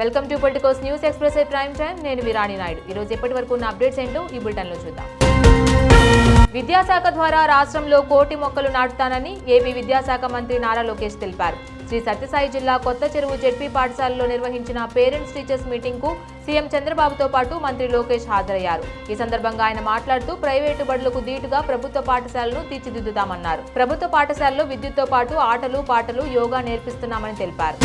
Welcome to Politicos news express prime time నేను విరాణి నాయుడు. ఈ రోజు ఎప్పటి వరకు ఉన్న అప్డేట్స్ ఏంటో ఈ బులెటిన్లో చూద్దాం. విద్యాశాఖ ద్వారా రాష్ట్రంలో కోటి మొక్కలు నాటుతానని ఏపీ విద్యాశాఖ మంత్రి నారా లోకేష్ తెలిపారు. శ్రీ సత్యసాయి జిల్లా కొత్త చెరువు జెడ్పీ పాఠశాలలో నిర్వహించిన పేరెంట్స్ టీచర్స్ మీటింగ్కు సీఎం చంద్రబాబుతో పాటు మంత్రి లోకేష్ హాజరయ్యారు. ఈ సందర్భంగా ఆయన మాట్లాడుతూ ప్రైవేటు బడులకు దీటుగా ప్రభుత్వ పాఠశాలను తీర్చిదిద్దుతామన్నారు ప్రభుత్వ పాఠశాలలో విద్యుత్తో పాటు ఆటలు పాటలు యోగా నేర్పిస్తున్నామని తెలిపారు.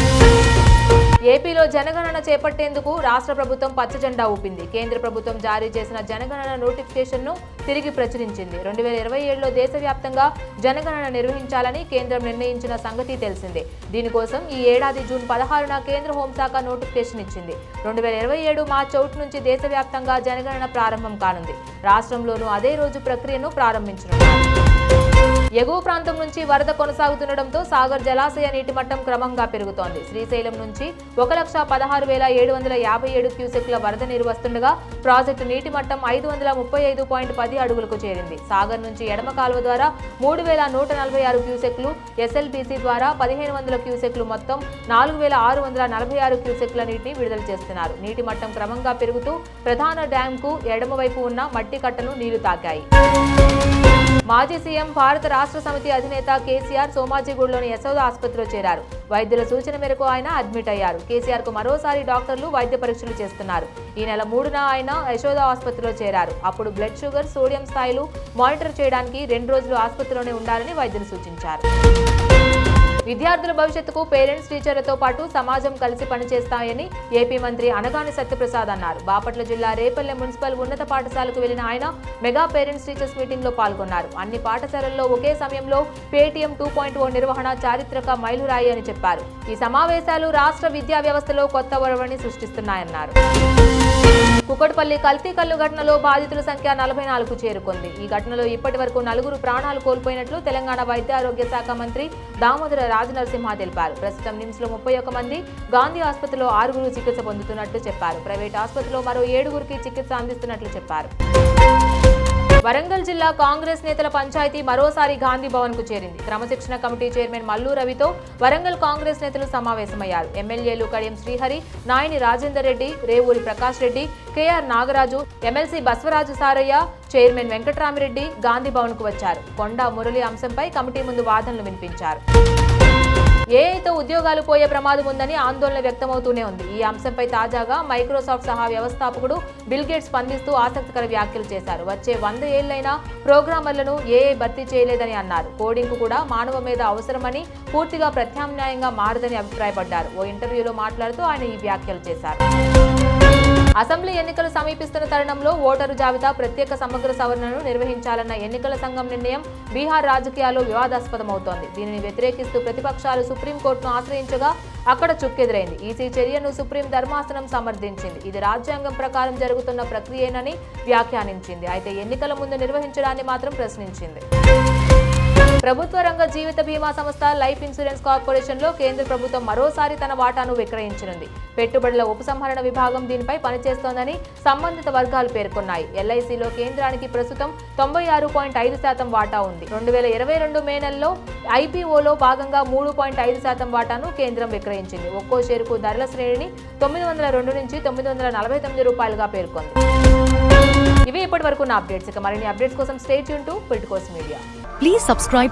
ఏపీలో జనగణన చేపట్టేందుకు రాష్ట్ర ప్రభుత్వం పచ్చజెండా ఊపింది. కేంద్ర ప్రభుత్వం జారీ చేసిన జనగణన నోటిఫికేషన్ను తిరిగి ప్రచురించింది. రెండు వేల ఇరవై ఏడులో దేశవ్యాప్తంగా జనగణన నిర్వహించాలని కేంద్రం నిర్ణయించిన సంగతి తెలిసిందే. దీనికోసం ఈ ఏడాది జూన్ పదహారున కేంద్ర హోంశాఖ నోటిఫికేషన్ ఇచ్చింది. రెండు వేల ఇరవై ఏడు మార్చి ఒకటి నుంచి దేశవ్యాప్తంగా జనగణన ప్రారంభం కానుంది. రాష్ట్రంలోనూ అదే రోజు ప్రక్రియను ప్రారంభించనున్నారు. ఎగువ ప్రాంతం నుంచి వరద కొనసాగుతుండటంతో సాగర్ జలాశయ నీటి మట్టం క్రమంగా పెరుగుతోంది. శ్రీశైలం నుంచి ఒక లక్ష పదహారు వేల ఏడు వందల యాభై ఏడు క్యూసెక్ల వరద నీరు వస్తుండగా ప్రాజెక్టు నీటి మట్టం ఐదు వందల ముప్పై ఐదు పాయింట్ పది అడుగులకు చేరింది. సాగర్ నుంచి ఎడమ కాలువ ద్వారా మూడు వేల నూట నలభై ఆరు క్యూసెక్లు ఎస్ఎల్బీసీ ద్వారా పదిహేను వందల క్యూసెక్లు మొత్తం నాలుగు వేల ఆరు వందల నలభై ఆరు క్యూసెక్ల నీటిని విడుదల చేస్తున్నారు. నీటి మట్టం క్రమంగా పెరుగుతూ ప్రధాన డ్యాంకు ఎడమవైపు ఉన్న మట్టి కట్టను నీళ్ళు తాకాయి. మాజీ సీఎం భారత రాష్ట్ర సమితి అధినేత కేసీఆర్ సోమాజిగూడలోని యశోద ఆసుపత్రిలో చేరారు. వైద్యుల సూచన మేరకు ఆయన అడ్మిట్ అయ్యారు. కేసీఆర్కు మరోసారి డాక్టర్లు వైద్య పరీక్షలు చేస్తున్నారు. ఈ నెల మూడున ఆయన యశోద ఆసుపత్రిలో చేరారు. అప్పుడు బ్లడ్ షుగర్ సోడియం స్థాయిలు మానిటర్ చేయడానికి రెండు రోజులు ఆసుపత్రిలోనే ఉండాలని వైద్యులు సూచించారు. విద్యార్థుల భవిష్యత్తుకు పేరెంట్స్ టీచర్లతో పాటు సమాజం కలిసి పనిచేస్తాయని ఏపీ మంత్రి అనగాని సత్యప్రసాద్ అన్నారు. బాపట్ల జిల్లా రేపల్లె మున్సిపల్ ఉన్నత పాఠశాలకు వెళ్ళిన ఆయన మెగా పేరెంట్స్ టీచర్స్ మీటింగ్లో పాల్గొన్నారు. అన్ని పాఠశాలల్లో ఒకే సమయంలో పేటీఎం టూ పాయింట్ ఓ నిర్వహణ చారిత్రక మైలురాయి అని చెప్పారు. ఈ సమావేశాలు రాష్ట్ర విద్యా వ్యవస్థలో కొత్త ఒరవని సృష్టిస్తున్నాయన్నారు. కుకట్పల్లి కల్తీ కల్లు ఘటనలో బాధితుల సంఖ్య నలభై నాలుగు చేరుకుంది. ఈ ఘటనలో ఇప్పటి వరకు నలుగురు ప్రాణాలు కోల్పోయినట్లు తెలంగాణ వైద్య ఆరోగ్య శాఖ మంత్రి దామోదర రాజనరసింహ తెలిపారు. ప్రస్తుతం నిమ్స్లో ముప్పై ఒక్క మంది గాంధీ ఆసుపత్రిలో ఆరుగురు చికిత్స పొందుతున్నట్లు చెప్పారు. ప్రైవేట్ ఆసుపత్రిలో మరో ఏడుగురికి చికిత్స అందిస్తున్నట్లు చెప్పారు. వరంగల్ జిల్లా కాంగ్రెస్ నేతల పంచాయతీ మరోసారి గాంధీ భవన్కు చేరింది. క్రమశిక్షణ కమిటీ చైర్మన్ మల్లు రవితో వరంగల్ కాంగ్రెస్ నేతలు సమావేశమయ్యారు. ఎమ్మెల్యేలు Kadiyam Srihari Nayini Rajender Reddy Revuri Prakash Reddy KR Nagaraju MLC Baswaraju Sarayya chairman Venkatramireddy Gandhi భవన్కు వచ్చారు. కొండ మురళి అంశంపై కమిటీ ముందు వాదనలు వినిపించారు. ఏఐతో ఉద్యోగాలు పోయే ప్రమాదం ఉందని ఆందోళన వ్యక్తమవుతూనే ఉంది. ఈ అంశంపై తాజాగా మైక్రోసాఫ్ట్ సహా వ్యవస్థాపకుడు బిల్ గేట్స్ స్పందిస్తూ ఆసక్తికర వ్యాఖ్యలు చేశారు. వచ్చే వంద ఏళ్ళైనా ప్రోగ్రామర్లను ఏఐ భర్తీ చేయలేదని అన్నారు. కోడింగ్ కూడా మానవ మీద అవసరమని పూర్తిగా ప్రత్యామ్నాయంగా మారదని అభిప్రాయపడ్డారు. ఓ ఇంటర్వ్యూలో మాట్లాడుతూ ఆయన ఈ వ్యాఖ్యలు చేశారు. అసెంబ్లీ ఎన్నికలు సమీపిస్తున్న తరుణంలో ఓటరు జాబితా ప్రత్యేక సమగ్ర సవరణను నిర్వహించాలన్న ఎన్నికల సంఘం నిర్ణయం బీహార్ రాజకీయాల్లో వివాదాస్పదమవుతోంది. దీనిని వ్యతిరేకిస్తూ ప్రతిపక్షాలు సుప్రీంకోర్టును ఆశ్రయించగా అక్కడ చుక్కెదురైంది. ఈసీ చర్యను సుప్రీం ధర్మాసనం సమర్థించింది. ఇది రాజ్యాంగం ప్రకారం జరుగుతున్న ప్రక్రియేనని వ్యాఖ్యానించింది. అయితే ఎన్నికల ముందు నిర్వహించడాన్ని మాత్రం ప్రశ్నించింది. ప్రభుత్వ రంగ జీవిత బీమా సంస్థ లైఫ్ ఇన్సూరెన్స్ కార్పొరేషన్లో కేంద్ర ప్రభుత్వం మరోసారి తన వాటాను విక్రయించనుంది. పెట్టుబడుల ఉపసంహరణ విభాగం దీనిపై పనిచేస్తోందని సంబంధిత వర్గాలు పేర్కొన్నాయి. ఎల్ఐసిలో కేంద్రానికి ప్రస్తుతం తొంభై ఆరు పాయింట్ ఐదు శాతం వాటా ఉంది. రెండు వేల ఇరవై రెండు మే నెలలో ఐపీఓలో భాగంగా మూడు పాయింట్ ఐదు శాతం వాటాను కేంద్రం విక్రయించింది. ఒక్కో షేరుకు ధరల శ్రేణిని తొమ్మిది వందల రెండు నుంచి తొమ్మిది వందల నలభై తొమ్మిది రూపాయలుగా పేర్కొంది. ఇవి ఇప్పటి వరకు నా అప్డేట్స్. ఇక మరిన్ని అప్డేట్స్ కోసం stay Yoon to Politicos media. Please subscribe